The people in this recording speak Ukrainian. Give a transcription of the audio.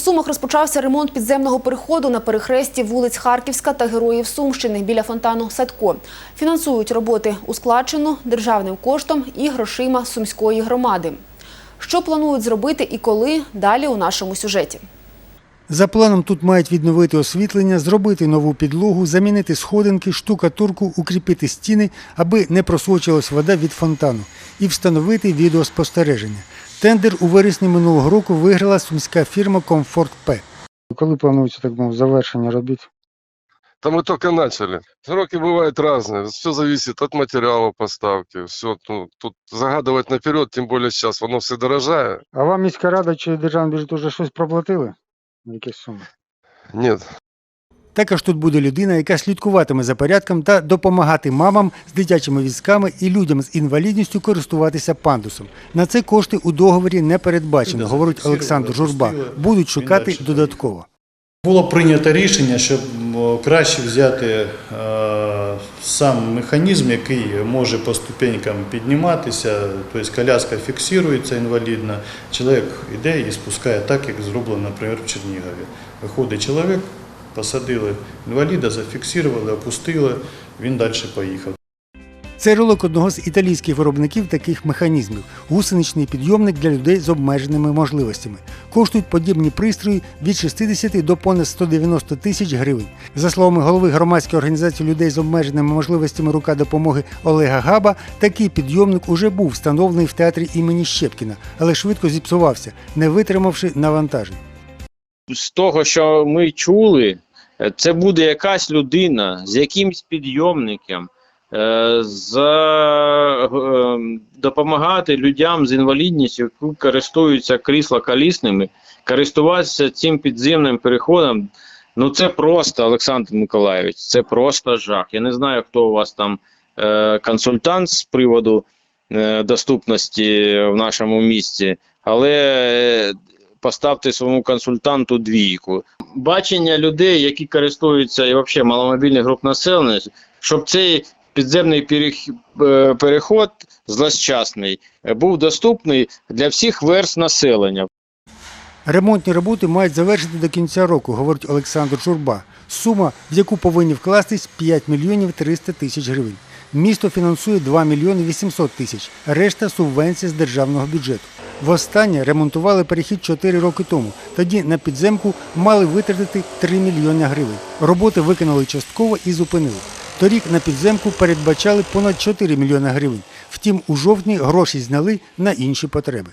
Сумах розпочався ремонт підземного переходу на перехресті вулиць Харківська та Героїв Сумщини біля фонтану Садко. Фінансують роботи у державним коштом і грошима сумської громади. Що планують зробити і коли – далі у нашому сюжеті. За планом тут мають відновити освітлення, зробити нову підлогу, замінити сходинки, штукатурку, укріпити стіни, аби не просочилась вода від фонтану, і встановити відеоспостереження. Тендер у вересні минулого року виграла сумська фірма Комфорт П. Коли планується так мов, завершення робіт? Да мы только начали. Сроки бывают разные. Все зависит от материала поставки. Все, ну, тут загадывать наперед, тем более сейчас, воно все дорожає. А вам міська рада чи державний бюджет вже щось проплатили? Якісь суми? Нет. також тут буде людина, яка слідкуватиме за порядком та допомагати мамам з дитячими візками і людям з інвалідністю користуватися пандусом. На це кошти у договорі не передбачено, говорить Олександр Журба. Будуть шукати додатково. Було прийнято рішення, щоб краще взяти е, сам механізм, який може по ступенькам підніматися, тобто коляска фіксується інвалідна, чоловік йде і спускає так, як зроблено, наприклад, в Чернігові. Виходить чоловік, посадили інваліда, зафіксували, опустили, він далі поїхав. Це ролик одного з італійських виробників таких механізмів гусеничний підйомник для людей з обмеженими можливостями. Коштують подібні пристрої від 60 до понад 190 тисяч гривень. За словами голови громадської організації людей з обмеженими можливостями рука допомоги Олега Габа, такий підйомник уже був встановлений в театрі імені Щепкіна, але швидко зіпсувався, не витримавши навантажень. З того, що ми чули, е, це буде якась людина з якимсь підйомником, е, з, е, допомагати людям з інвалідністю, які користуються крісло-колісними, користуватися цим підземним переходом. Ну це просто, Олександр Миколаївич, це просто жах. Я не знаю, хто у вас там е, консультант з приводу е, доступності в нашому місті, але поставте своєму консультанту двійку. Бачення людей, які користуються і взагалі маломобільних груп населення, щоб цей підземний е, переход злощасний був доступний для всіх верст населення. Ремонтні роботи мають завершити до кінця року, говорить Олександр Журба. Сума, в яку повинні вкластись 5 мільйонів 300 тисяч гривень. Місто фінансує 2 мільйони 800 тисяч, решта субвенція з державного бюджету. Востаннє ремонтували перехід 4 роки тому. Тоді на підземку мали витратити 3 мільйони гривень. Роботи виконали частково і зупинили. Торік на підземку передбачали понад 4 мільйони гривень. Втім, у жовтні гроші зняли на інші потреби.